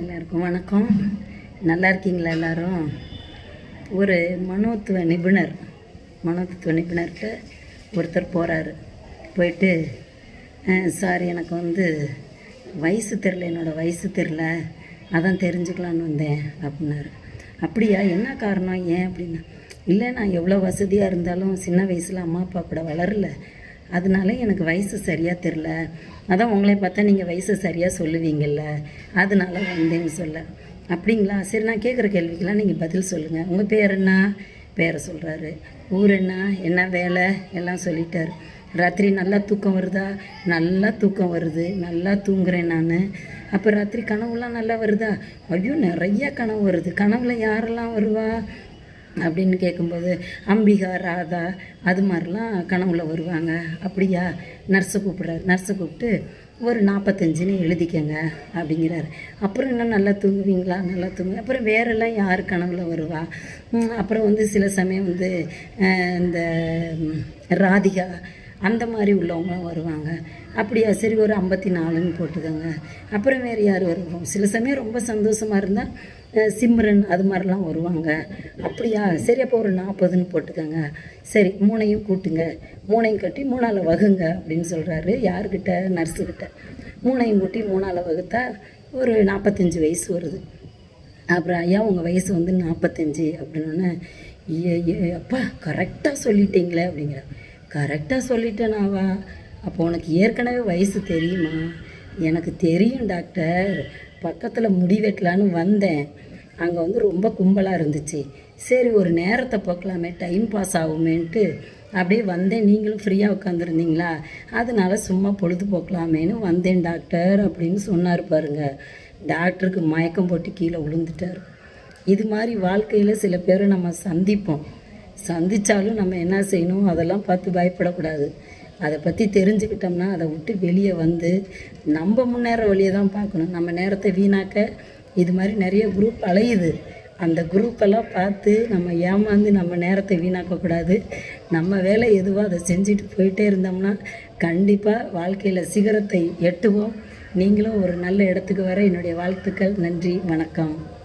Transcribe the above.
எல்லாருக்கும் வணக்கம். நல்லா இருக்கீங்களா எல்லாரும்? ஒரு மனோத்துவ நிபுணர் மனோத்துவ நிபுணர்கிட்ட ஒருத்தர் போகிறாரு போயிட்டு சார் எனக்கு வந்து வயசு தெரில என்னோடய வயசு தெரில அதான் தெரிஞ்சுக்கலான்னு வந்தேன் அப்படின்னாரு. அப்படியா? என்ன காரணம்? ஏன்? அப்படின்னா இல்லை நான் எவ்வளோ வசதியாக இருந்தாலும் சின்ன வயசில் அம்மா அப்பா கூட வளரல. அதனால எனக்கு வயசு சரியாக தெரில அதான் உங்களை பார்த்தா நீங்கள் வயசு சரியாக சொல்லுவீங்கள்ல அதனால வந்தேன்னு சொல்ல. அப்படிங்களா? சரி நான் கேட்குற கேள்விக்கெல்லாம் நீங்கள் பதில் சொல்லுங்கள் உங்கள் பேர் என்ன? பேரை சொல்கிறாரு ஊர் என்ன? என்ன வேலை? எல்லாம் சொல்லிட்டார். ராத்திரி நல்லா தூக்கம் வருதா? நல்லா தூக்கம் வருது. நல்லா தூங்குறேன் நான். அப்போ ராத்திரி கனவுலாம் நல்லா வருதா? ஐயோ நிறைய கனவு வருது. கனவில் யாரெல்லாம் வருவா? அப்படின்னு கேட்கும்போது அம்பிகா ராதா அது மாதிரிலாம் கனவுல வருவாங்க. அப்படியா? நர்ஸை கூப்பிட்றாரு. நர்ஸை கூப்பிட்டு ஒரு நாற்பத்தஞ்சுன்னு எழுதிக்கங்க அப்படிங்கிறாரு. அப்புறம் என்ன நல்லா தூங்குவீங்களா? நல்லா தூங்கு அப்புறம் வேறெல்லாம் யார் கனவுல வருவா? அப்புறம் வந்து சில சமயம் வந்து இந்த ராதிகா அந்த மாதிரி உள்ளவங்களாம் வருவாங்க. அப்படியா சரி ஒரு ஐம்பத்தி நாலுன்னு போட்டுக்கோங்க. அப்புறம் வேறு யார் வருவோம் சில சமயம் ரொம்ப சந்தோஷமாக இருந்தால் சிம்ரன் அது மாதிரிலாம் வருவாங்க. அப்படியா? சரி அப்போ ஒரு நாற்பதுன்னு போட்டுக்கோங்க. சரி மூணையும் கூட்டுங்க. மூணையும் கட்டி மூணால் வகுங்க அப்படின்னு சொல்கிறாரு யார்கிட்ட? நர்ஸுக்கிட்ட மூணையும் கூட்டி மூணால் வகுத்தா ஒரு நாற்பத்தஞ்சு வயசு வருது. அப்புறம் ஐயா உங்கள் வயசு வந்து நாற்பத்தஞ்சு அப்படின்னோடனே ஏ அப்பா கரெக்டாக சொல்லிட்டீங்களே அப்படிங்கிற கரெக்டாக சொல்லிட்டேனாவா அப்போ உனக்கு ஏற்கனவே வயசு தெரியுமா? எனக்கு தெரியும் டாக்டர். பக்கத்தில் முடி வெட்டலான்னு வந்தேன். அங்கே வந்து ரொம்ப கும்பலாக இருந்துச்சு. சரி ஒரு நேரத்தை போக்கலாமே டைம் பாஸ் ஆகுமேன்ட்டு. அப்படியே வந்தேன். நீங்களும் ஃப்ரீயாக உட்காந்துருந்தீங்களா அதனால சும்மா பொழுது போக்கலாமேன்னு வந்தேன் டாக்டர் அப்படின்னு சொன்னார் பாருங்க. டாக்டருக்கு மயக்கம் போட்டு கீழே விழுந்துட்டார் இது மாதிரி வாழ்க்கையில் சில பேரை நம்ம சந்திப்போம். சந்தித்தாலும் நம்ம என்ன செய்யணும்? அதெல்லாம் பார்த்து பயப்படக்கூடாது. அதை பற்றி தெரிஞ்சுக்கிட்டோம்னா அதை விட்டு வெளியே வந்து நம்ம முன்னேற வழியை தான் பார்க்கணும். நம்ம நேரத்தை வீணாக்க இது மாதிரி நிறைய குரூப் அலையுது. அந்த குரூப்பெல்லாம் பார்த்து நம்ம ஏமாந்து நம்ம நேரத்தை வீணாக்கக்கூடாது. நம்ம வேலை எதுவோ அதை செஞ்சுட்டு போயிட்டே இருந்தோம்னா கண்டிப்பாக வாழ்க்கையில் சிகரத்தை எட்டுவோம். நீங்களும் ஒரு நல்ல இடத்துக்கு வர என்னுடைய வாழ்த்துக்கள். நன்றி. வணக்கம்.